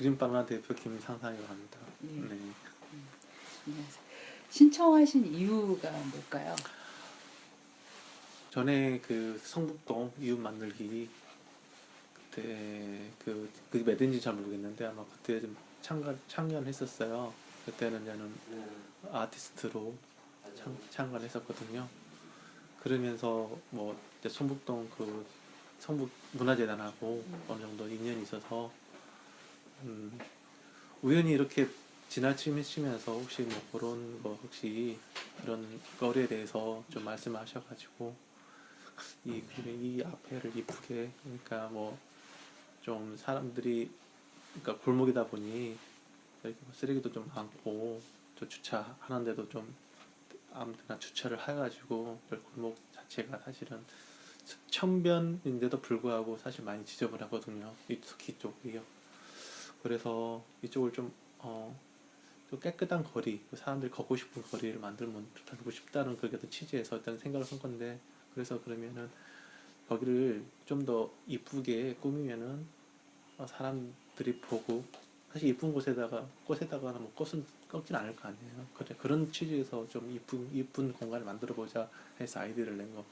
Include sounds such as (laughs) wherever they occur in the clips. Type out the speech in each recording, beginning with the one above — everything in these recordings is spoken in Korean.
그린바나나 대표 김상상이라고 합니다. 예. 네. 안녕하세요. 신청하신 이유가 뭘까요? 전에 그 성북동 이웃 만들기 그때 그, 그 몇인지 잘 모르겠는데 아마 그때 좀 참가 참여했었어요. 그때는 저는 아티스트로 참, 참가했었거든요. 그러면서 뭐 이제 성북동 그 성북 문화재단하고 음. 어느 정도 인연이 있어서 음, 우연히 이렇게 지나치면서 혹시 뭐 그런 거 혹시 이런 거리에 대해서 좀 말씀하셔가지고 이, 이 앞에를 이쁘게 그러니까 뭐 좀 사람들이 그러니까 골목이다 보니 이렇게 뭐 쓰레기도 좀 많고 저 주차하는데도 좀 아무데나 주차를 해가지고 이 골목 자체가 사실은 천변인데도 불구하고 사실 많이 지저분하거든요. 이 특히 이쪽이요. 그래서 이쪽을 좀 어, 좀 깨끗한 거리, 사람들이 걷고 싶은 거리를 만들면 만들고 싶다는 그게 어떤 취지에서 일단 생각을 한 건데 그래서 그러면은 거기를 좀 더 이쁘게 꾸미면은 어, 사람들이 보고 사실 이쁜 곳에다가 꽃에다가 뭐 꽃은 꺾진 않을 거 아니에요. 그래 그런 취지에서 좀 이쁜 이쁜 공간을 만들어 보자 해서 아이디어를 낸 거.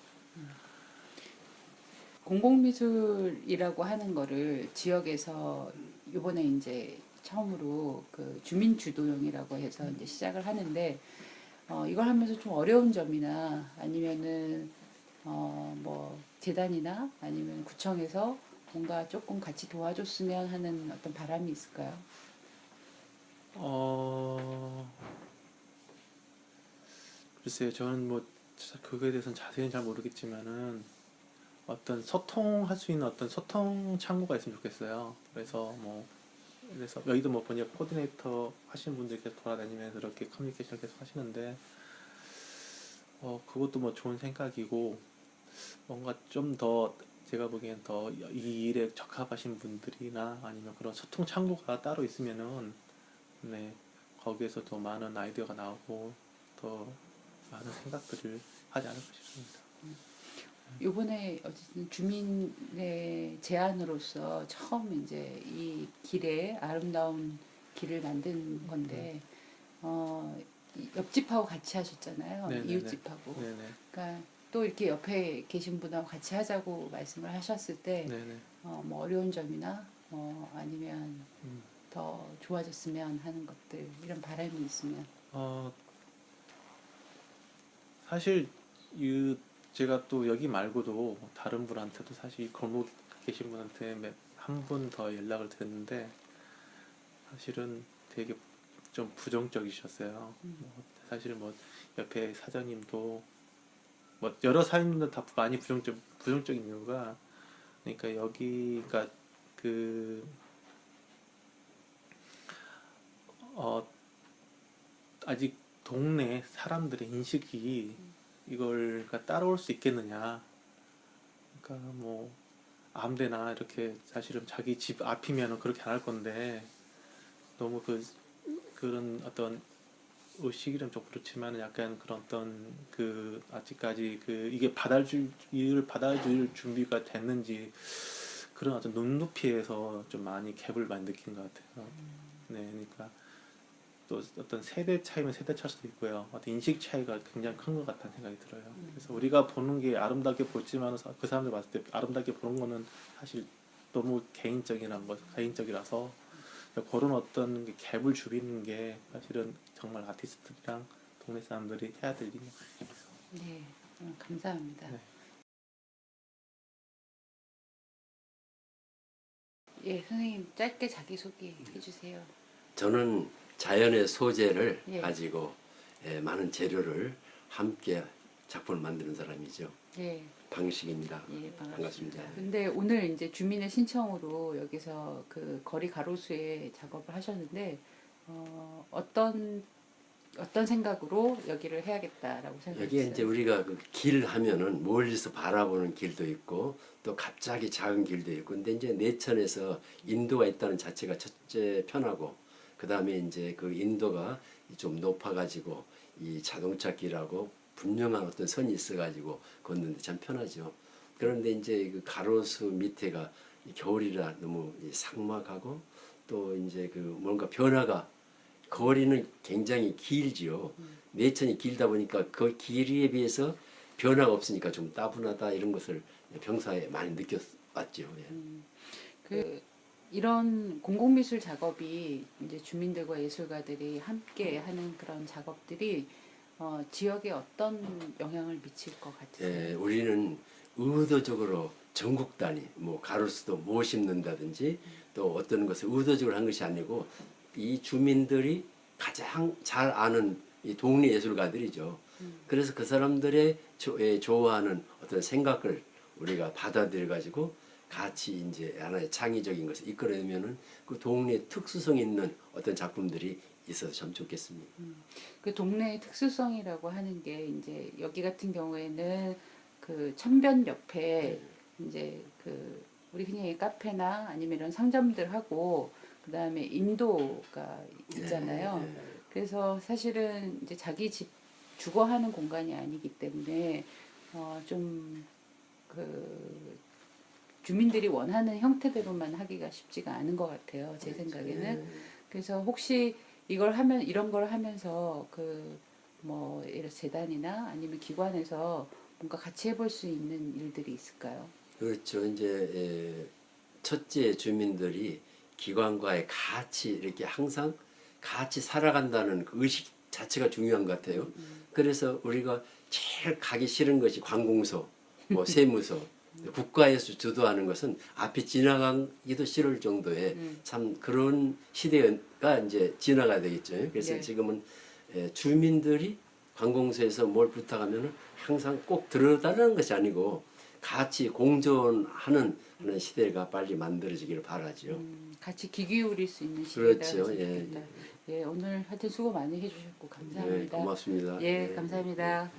공공미술이라고 하는 거를 지역에서 이번에 이제 처음으로 그 주민 주도형이라고 해서 이제 시작을 하는데 어, 이걸 하면서 좀 어려운 점이나 아니면은 어, 뭐 재단이나 아니면 구청에서 뭔가 조금 같이 도와줬으면 하는 어떤 바람이 있을까요? 어 글쎄요 저는 뭐 자- 그거에 대해서는 자세히는 잘 모르겠지만은 어떤 소통할 수 있는 어떤 소통 창구가 있으면 좋겠어요. 그래서 뭐 그래서 여기도 뭐 번역 코디네이터 하시는 분들 계속 돌아다니면서 이렇게 커뮤니케이션 계속 하시는데 어 그것도 뭐 좋은 생각이고 뭔가 좀 더 제가 보기엔 더 이 일에 적합하신 분들이나 아니면 그런 소통 창구가 따로 있으면은 네 거기에서 더 많은 아이디어가 나오고 더 많은 생각들을 하지 않을까 싶습니다. 요번에 어쨌든 주민의 제안으로서 처음 이제 이 길에 아름다운 길을 만든 건데 어이 옆집하고 같이 하셨잖아요. 네네네. 이웃집하고. 네네. 그러니까 또 이렇게 옆에 계신 분하고 같이 하자고 말씀을 하셨을 때 네네. 어, 뭐 어려운 점이나 뭐 아니면 음. 더 좋아졌으면 하는 것들 이런 바람이 있으면. 어 사실 이 제가 또 여기 말고도 다른 분한테도 사실 골목 계신 분한테 한 분 더 연락을 드렸는데 사실은 되게 좀 부정적이셨어요. 음. 뭐 사실은 뭐 옆에 사장님도 뭐 여러 사장님들 다 많이 부정적 부정적인 이유가 그러니까 여기가 그 어, 아직 동네 사람들의 인식이 이걸 가 따라올 수 있겠느냐. 그러니까 뭐 아무데나 이렇게 사실은 자기 집 앞이면은 그렇게 안 할 건데 너무 그 그런 어떤 의식이란 좀 그렇지만 약간 그런 어떤 그 아직까지 그 이게 받아줄 이를 받아줄 준비가 됐는지 그런 어떤 눈높이에서 좀 많이 갭을 많이 느낀 것 같아요. 네, 그러니까 또 어떤 세대 차이면 세대 차일 수도 있고요. 어떤 인식 차이가 굉장히 큰 것 같다는 생각이 들어요. 그래서 우리가 보는 게 아름답게 보지만 그 사람들 봤을 때 아름답게 보는 거는 사실 너무 개인적이란 거, 개인적이라서 그런 어떤 게 갭을 줄이는 게 사실은 정말 아티스트랑 동네 사람들이 해야 될 일인 것 같아요. 네 음, 감사합니다. 네. 예 선생님 짧게 자기 소개 해 주세요. 저는 자연의 소재를 예. 가지고 예, 많은 재료를 함께 작품을 만드는 사람이죠. 예. 방식입니다. 예, 반갑습니다. 반갑습니다. 근데 오늘 이제 주민의 신청으로 여기서 그 거리 가로수에 작업을 하셨는데 어, 어떤 어떤 생각으로 여기를 해야겠다라고 생각했어요. 여기에 이제 우리가 그 길 하면은 멀리서 바라보는 길도 있고 또 갑자기 작은 길도 있고 근데 이제 내천에서 인도가 있다는 자체가 첫째 편하고 그 다음에 이제 그 인도가 좀 높아가지고 이 자동차 길하고 분명한 어떤 선이 있어가지고 걷는데 참 편하죠. 그런데 이제 그 가로수 밑에가 이 겨울이라 너무 이 삭막하고 또 이제 그 뭔가 변화가 거리는 굉장히 길지요. 내천이 길다 보니까 그 길이에 비해서 변화가 없으니까 좀 따분하다 이런 것을 병사에 많이 느꼈었죠. 예. 그 이런 공공미술 작업이 이제 주민들과 예술가들이 함께 하는 그런 작업들이 어, 지역에 어떤 영향을 미칠 것 같으세요? 예, 우리는 의도적으로 전국 단위, 뭐 가로수도 못 심는다든지 또 어떤 것을 의도적으로 한 것이 아니고 이 주민들이 가장 잘 아는 이 동네 예술가들이죠. 그래서 그 사람들의 조, 예, 좋아하는 어떤 생각을 우리가 받아들여 가지고 같이 이제 하나의 창의적인 것을 이끌어내면은 그 동네 특수성 있는 어떤 작품들이 있어서 참 좋겠습니다. 그 동네의 특수성이라고 하는 게 이제 여기 같은 경우에는 그 천변 옆에 이제 그 우리 그냥 카페나 아니면 이런 상점들하고 그 다음에 인도가 있잖아요. 예, 예. 그래서 사실은 이제 자기 집 주거하는 공간이 아니기 때문에 어좀그 주민들이 원하는 형태대로만 하기가 쉽지가 않은 것 같아요. 제 생각에는. 예. 그래서 혹시 이걸 하면 이런 걸 하면서 그뭐 이런 재단이나 아니면 기관에서 뭔가 같이 해볼 수 있는 일들이 있을까요? 그렇죠. 이제 에, 첫째 주민들이 기관과의 같이 이렇게 항상 같이 살아간다는 그 의식 자체가 중요한 것 같아요. 그래서 우리가 제일 가기 싫은 것이 관공서, 뭐 세무서, (laughs) 국가에서 주도하는 것은 앞에 지나가기도 싫을 정도의 음. 참 그런 시대가 이제 지나가야 되겠죠. 그래서 네. 지금은 에, 주민들이 관공서에서 뭘 부탁하면은 항상 꼭 들어달라는 것이 아니고 같이 공존하는 그런 시대가 빨리 만들어지기를 바라죠. 음, 같이 귀 기울일 수 있는 시대가 그렇죠. 예, 좋겠다. 예, 오늘 하여튼 수고 많이 해주셨고 네, 감사합니다. 고맙습니다. 예, 네. 감사합니다.